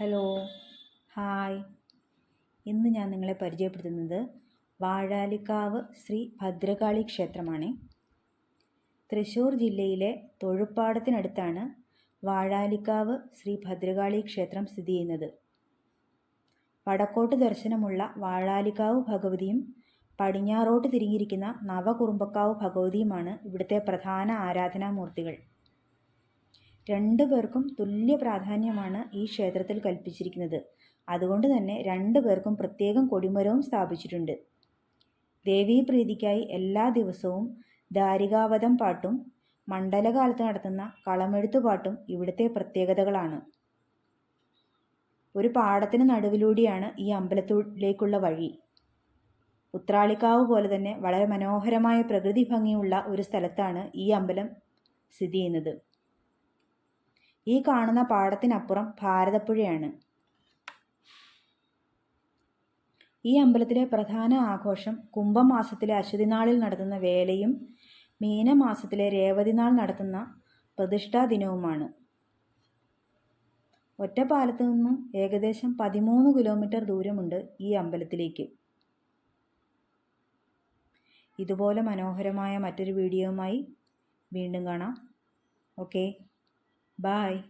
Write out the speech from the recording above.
Hello. Hi. ഇന്ന് ഞാൻ നിങ്ങളെ പരിചയപ്പെടുത്തുന്നത് വാഴാലിക്കാവ് ശ്രീ ഭദ്രകാളി ക്ഷേത്രമാണ്. തൃശ്ശൂർ ജില്ലയിലെ തൊഴുപ്പാടത്തിനടുത്താണ് വാഴാലിക്കാവ് ശ്രീ ഭദ്രകാളി ക്ഷേത്രം സ്ഥിതി ചെയ്യുന്നത്. വടക്കോട്ട് ദർശനമുള്ള വാഴാലിക്കാവ് ഭഗവതിയും പടിഞ്ഞാറോട്ട് തിരിഞ്ഞിരിക്കുന്ന നവകുറുമ്പക്കാവ് ഭഗവതിയുമാണ് ഇവിടുത്തെ പ്രധാന ആരാധനാമൂർത്തികൾ. രണ്ടു പേർക്കും തുല്യ പ്രാധാന്യമാണ് ഈ ക്ഷേത്രത്തിൽ കൽപ്പിച്ചിരിക്കുന്നത്. അതുകൊണ്ട് തന്നെ രണ്ടു പേർക്കും പ്രത്യേകം കൊടിമരവും സ്ഥാപിച്ചിട്ടുണ്ട്. ദേവീപ്രീതിക്കായി എല്ലാ ദിവസവും ധാരികാവതം പാട്ടും മണ്ഡലകാലത്ത് നടത്തുന്ന കളമെഴുത്തുപാട്ടും ഇവിടുത്തെ പ്രത്യേകതകളാണ്. ഒരു പാടത്തിന് നടുവിലൂടെയാണ് ഈ അമ്പലത്തിലേക്കുള്ള വഴി. ഉത്രാളിക്കാവ് പോലെ തന്നെ വളരെ മനോഹരമായ പ്രകൃതി ഭംഗിയുള്ള ഒരു സ്ഥലത്താണ് ഈ അമ്പലം സ്ഥിതി ചെയ്യുന്നത്. ഈ കാണുന്ന പാടത്തിനപ്പുറം ഭാരതപ്പുഴയാണ്. ഈ അമ്പലത്തിലെ പ്രധാന ആഘോഷം കുംഭമാസത്തിലെ അശ്വതിനാളിൽ നടത്തുന്ന വേലയും മീനമാസത്തിലെ രേവതിനാൾ നടത്തുന്ന പ്രതിഷ്ഠാ ദിനവുമാണ്. ഒറ്റപ്പാലത്തു നിന്നും ഏകദേശം പതിമൂന്ന് കിലോമീറ്റർ ദൂരമുണ്ട് ഈ അമ്പലത്തിലേക്ക്. ഇതുപോലെ മനോഹരമായ മറ്റൊരു വീഡിയോയുമായി വീണ്ടും കാണാം. ഓക്കെ. Bye.